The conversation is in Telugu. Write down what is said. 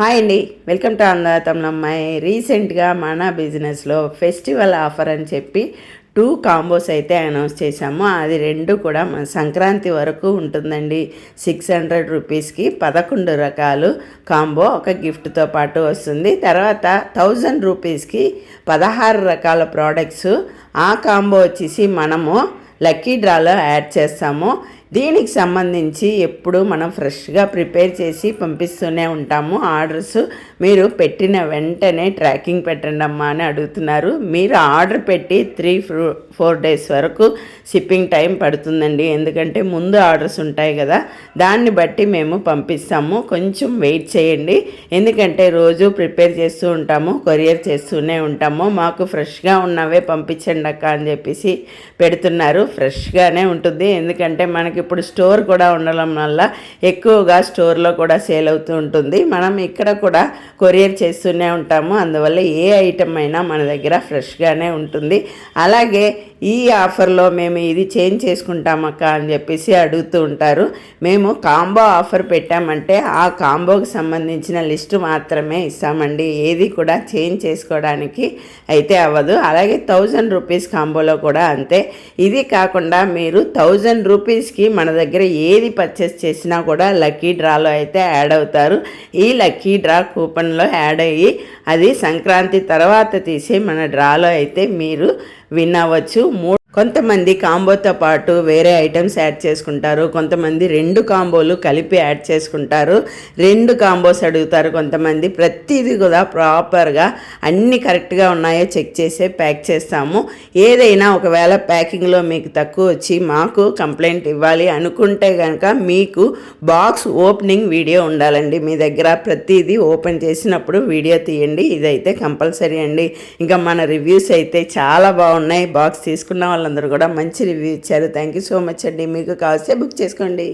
హాయ్ అండి. వెల్కమ్ టు అందాతమ్నమ్మాయి రీసెంట్గా మన బిజినెస్లో ఫెస్టివల్ ఆఫర్ అని చెప్పి టూ కాంబోస్ అయితే అనౌన్స్ చేశాము. అది రెండు కూడా మన సంక్రాంతి వరకు ఉంటుందండి. సిక్స్ హండ్రెడ్ రూపీస్కి పదకొండు రకాలు కాంబో ఒక గిఫ్ట్తో పాటు వస్తుంది. తర్వాత థౌజండ్ రూపీస్కి పదహారు రకాల ప్రోడక్ట్స్. ఆ కాంబో వచ్చేసి మనము లక్కీ డ్రాలో యాడ్ చేస్తాము. దీనికి సంబంధించి ఎప్పుడు మనం ఫ్రెష్గా ప్రిపేర్ చేసి పంపిస్తూనే ఉంటాము. ఆర్డర్స్ మీరు పెట్టిన వెంటనే ట్రాకింగ్ పెట్టండి అమ్మా అని అడుగుతున్నారు. మీరు ఆర్డర్ పెట్టి త్రీ ఫోర్ డేస్ వరకు షిప్పింగ్ టైం పడుతుందండి. ఎందుకంటే ముందు ఆర్డర్స్ ఉంటాయి కదా దాన్ని బట్టి మేము పంపిస్తాము. కొంచెం వెయిట్ చేయండి. ఎందుకంటే రోజు ప్రిపేర్ చేస్తూ ఉంటాము కొరియర్ చేస్తూనే ఉంటాము. మాకు ఫ్రెష్గా ఉన్నవే పంపించండి అక్క అని చెప్పేసి పెడుతున్నారు. ఫ్రెష్గానే ఉంటుంది. ఎందుకంటే మనకి ఇప్పుడు స్టోర్ కూడా ఉండడం వల్ల ఎక్కువగా స్టోర్లో కూడా సేల్ అవుతూ ఉంటుంది. మనం ఇక్కడ కూడా కొరియర్ చేస్తూనే ఉంటాము. అందువల్ల ఏ ఐటమ్ అయినా మన దగ్గర ఫ్రెష్గానే ఉంటుంది. అలాగే ఈ ఆఫర్లో మేము ఇది చేంజ్ చేసుకుంటామక్క అని చెప్పేసి అడుగుతూ ఉంటారు. మేము కాంబో ఆఫర్ పెట్టామంటే ఆ కాంబోకి సంబంధించిన లిస్టు మాత్రమే ఇస్తామండి. ఏది కూడా చేంజ్ చేసుకోవడానికి అయితే అవ్వదు. అలాగే థౌజండ్ రూపీస్ కాంబోలో కూడా అంతే. ఇది కాకుండా మీరు థౌజండ్ రూపీస్కి మన దగ్గర ఏది పర్చేస్ చేసినా కూడా లక్కీ డ్రాలో అయితే యాడ్ అవుతారు. ఈ లక్కీ డ్రా కూపన్లో యాడ్ అయ్యి అది సంక్రాంతి తర్వాత తీసే మన డ్రాలో అయితే మీరు విన్ అవ్వచ్చు. మూడు కొంతమంది కాంబోతో పాటు వేరే ఐటమ్స్ యాడ్ చేసుకుంటారు. కొంతమంది రెండు కాంబోలు కలిపి యాడ్ చేసుకుంటారు. రెండు కాంబోస్ అడుగుతారు. కొంతమంది ప్రతిదీ కూడా ప్రాపర్గా అన్ని కరెక్ట్గా ఉన్నాయో చెక్ చేసే ప్యాక్ చేస్తాము. ఏదైనా ఒకవేళ ప్యాకింగ్లో మీకు తక్కువ వచ్చి మాకు కంప్లైంట్ ఇవ్వాలి అనుకుంటే కనుక మీకు బాక్స్ ఓపెనింగ్ వీడియో ఉండాలండి. మీ దగ్గర ప్రతిదీ ఓపెన్ చేసినప్పుడు వీడియో తీయండి. ఇదైతే కంపల్సరీ అండి. ఇంకా మన రివ్యూస్ అయితే చాలా బాగున్నాయి. బాక్స్ తీసుకున్న వాళ్ళందరూ కూడా మంచి రివ్యూ ఇచ్చారు. థ్యాంక్ యూ సో మచ్ అండి. మీకు కావాల్సే బుక్ చేసుకోండి.